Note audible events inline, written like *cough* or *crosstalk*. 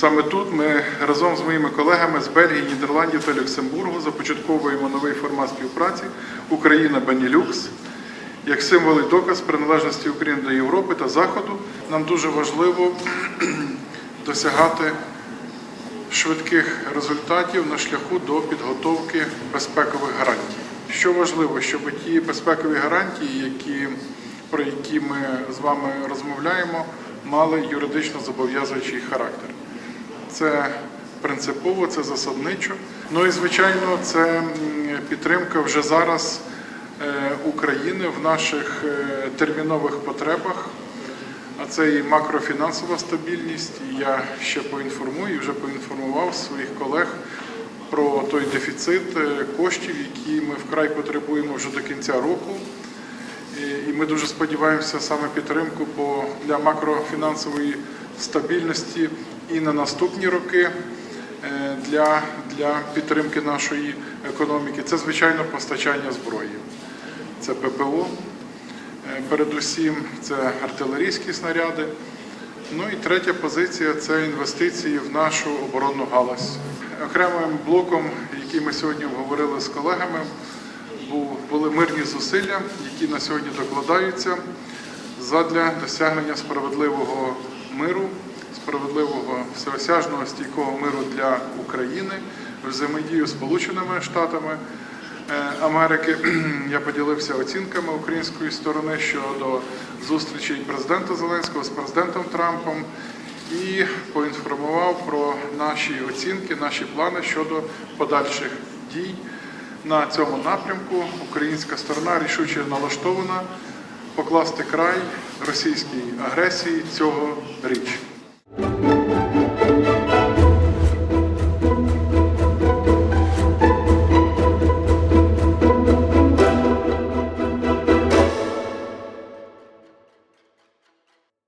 Саме тут ми разом з моїми колегами з Бельгії, Нідерландів та Люксембургу започатковуємо новий формат співпраці Україна Бенілюкс як символ і доказ приналежності України до Європи та Заходу. Нам дуже важливо *clears throat* досягати швидких результатів на шляху до підготовки безпекових гарантій. Що важливо, щоб ті безпекові гарантії, які, про які ми з вами розмовляємо, мали юридично зобов'язуючий характер. Це принципово, це засадничо. Ну і звичайно, це підтримка вже зараз е, України в наших е, термінових потребах. А це і макрофінансова стабільність. Я ще поінформую, вже поінформував своїх колег про той дефіцит е, коштів, які ми вкрай потребуємо вже до кінця року. І- ми дуже сподіваємося саме підтримку для макрофінансової стабільності і на наступні роки е, для, для підтримки нашої економіки. Це, звичайно, постачання зброї. Це ППО, Е, Передусім, це артилерійські снаряди. Ну і третя позиція це інвестиції в нашу оборонну галузь. Окремим блоком, який ми сьогодні обговорили з колегами, були мирні зусилля, які на сьогодні докладаються задля досягнення справедливого миру, справедливого всеосяжного стійкого миру для України, взаємодію з Сполученими Штатами. Е, Америки. *clears throat* Я поділився оцінками української сторони щодо зустрічей президента Зеленського з президентом Трампом і поінформував про наші оцінки, наші плани щодо подальших дій на цьому напрямку. Українська сторона рішуче налаштована покласти край російській агресії цього річ. Thank you.